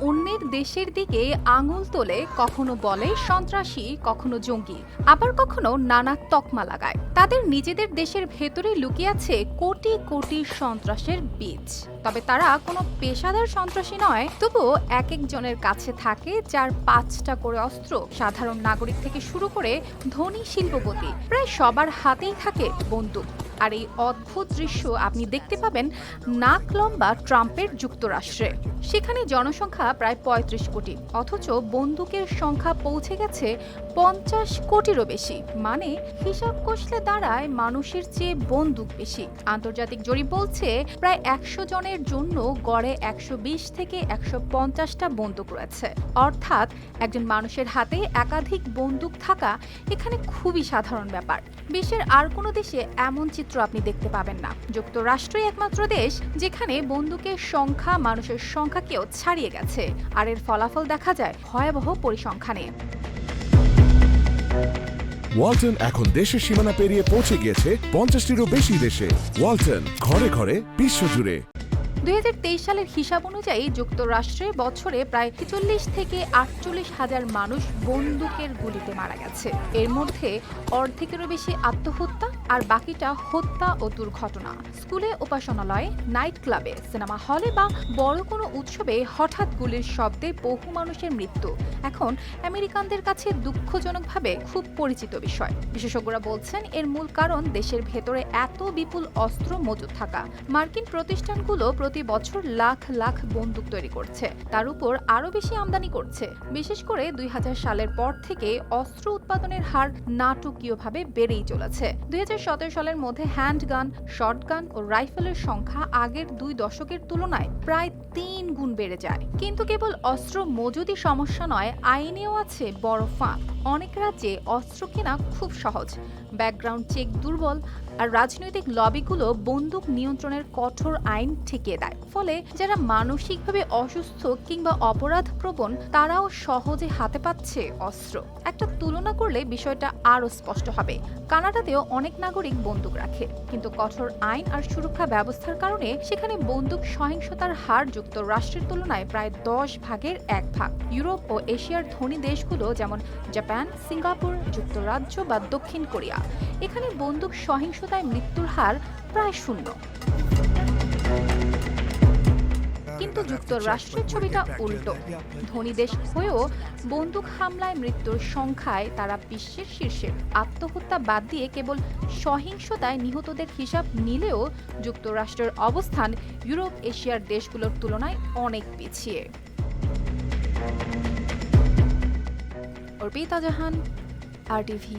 অন্যের দেশের দিকে আঙুল তোলে কখনো বলে সন্ত্রাসী, কখনো জঙ্গি, আবার কখনো নানা তকমা লাগায়। তাদের নিজেদের দেশের ভেতরে লুকিয়ে আছে কোটি কোটি সন্ত্রাসের বীজ। তবে তারা কোনো পেশাদার সন্ত্রাসী নয়, তবুও এক একজনের কাছে থাকে যার পাঁচটা করে অস্ত্র। সাধারণ নাগরিক থেকে শুরু করে ধনী শিল্পপতি, প্রায় সবার হাতেই থাকে বন্দুক। আর এই অদ্ভুত দৃশ্য আপনি দেখতে পাবেন নাক লম্বা ট্রাম্পের যুক্তরাষ্ট্রে। সেখানে জনসংখ্যা প্রায় পঁয়ত্রিশ কোটি, অথচ বন্দুকের সংখ্যা পৌঁছে গেছে পঞ্চাশ কোটিরও বেশি। মানে হিসাব কষলে দাঁড়ায় মানুষের চেয়ে বন্দুক বেশি। আন্তর্জাতিক জরিপ বলছে প্রায় একশো জনের জন্য গড়ে একশো বিশ থেকে একশো পঞ্চাশটা বন্দুক রয়েছে। অর্থাৎ একজন মানুষের হাতে একাধিক বন্দুক থাকা এখানে খুবই সাধারণ ব্যাপার। বিশ্বের আর কোনো দেশে এমন চিত্র আপনি দেখতে পাবেন না। যুক্তরাষ্ট্রই একমাত্র দেশ যেখানে বন্দুকের সংখ্যা, মানুষের সংখ্যাকেও ছাড়িয়ে গেছে। আর এর ফলাফল দেখা যায় ভয়াবহ পরিসংখ্যানে। ওয়ালটন এখন দেশের সীমানা পেরিয়ে পৌঁছে গিয়েছে পঞ্চাশটিরও বেশি দেশে। ওয়ালটন ঘরে ঘরে বিশ্বজুড়ে। দুই হাজার তেইশ সালের হিসাব অনুযায়ী যুক্তরাষ্ট্রে বছরে প্রায় ছেচল্লিশ থেকে আটচল্লিশ হাজার মানুষ বন্দুকের গুলিতে মারা গেছে। এর মধ্যে অর্ধেকেরও বেশি আত্মহত্যা আর বাকিটা হত্যা ও দুর্ঘটনা। স্কুলে উপাসনালয়ে, নাইট ক্লাবে, সিনেমা হলে বা বড় কোনো উৎসবে হঠাৎ গুলির শব্দে বহু মানুষের মৃত্যু। এখন আমেরিকানদের কাছে দুঃখজনকভাবে খুব পরিচিত বিষয়। বিশেষজ্ঞরা বলছেন, এর মূল কারণ দেশের ভেতরে এত বিপুল অস্ত্র মজুদ থাকা। মার্কিন প্রতিষ্ঠানগুলো প্রতি বছর লাখ লাখ বন্দুক তৈরি করছে। তার উপর আরও বেশি আমদানি করছে। বিশেষ করে দুই হাজার সালের পর থেকে অস্ত্র উৎপাদনের হার নাটকীয়ভাবে বেড়েই চলেছে। দুই হাজার সতেরো সালের মধ্যে হ্যান্ডগান শর্টগান ও রাইফেলের সংখ্যা আগের দুই দশকের তুলনায় প্রায় তিন গুণ বেড়ে যায়। কিন্তু কেবল অস্ত্র মজুদি সমস্যা নয়, আইনেও আছে বড় ফাঁক অনেক রাজ্যে অস্ত্র কেনা খুব সহজ। ব্যাকগ্রাউন্ড চেক দুর্বল আর রাজনৈতিক লবিগুলো বন্দুক নিয়ন্ত্রণের কঠোর আইন ঠেকিয়ে দেয়। ফলে যারা মানসিকভাবে অসুস্থ কিংবা অপরাধ প্রবণ তারাও সহজে হাতে পাচ্ছে অস্ত্র। একটা তুলনা করলে বিষয়টা আরও স্পষ্ট হবে। কানাডাতেও অনেক নাগরিক বন্দুক রাখে। কিন্তু কঠোর আইন আর সুরক্ষা ব্যবস্থার কারণে সেখানে বন্দুক সহিংসতার হার যুক্তরাষ্ট্রের তুলনায় প্রায় দশ ভাগের এক ভাগ। ইউরোপ ও এশিয়ার ধনী দেশগুলো যেমন জাপান, সিঙ্গাপুর, যুক্তরাজ্য বা দক্ষিণ কোরিয়া, এখানে বন্দুক সহিংসতায় মৃত্যুর হার প্রায় শূন্য। কিন্তু যুক্তরাষ্ট্রের ছবিটা উল্টো। ধনী দেশ হয়েও বন্দুক হামলায় মৃত্যুর সংখ্যায় তারা বিশ্বের শীর্ষে আত্মহত্যা বাদ দিয়ে কেবল সহিংসতায় নিহতদের হিসাব নিলেও যুক্তরাষ্ট্রের অবস্থান ইউরোপ এশিয়ার দেশগুলোর তুলনায় অনেক পিছিয়ে। অর্পিতা জাহান আর টিভি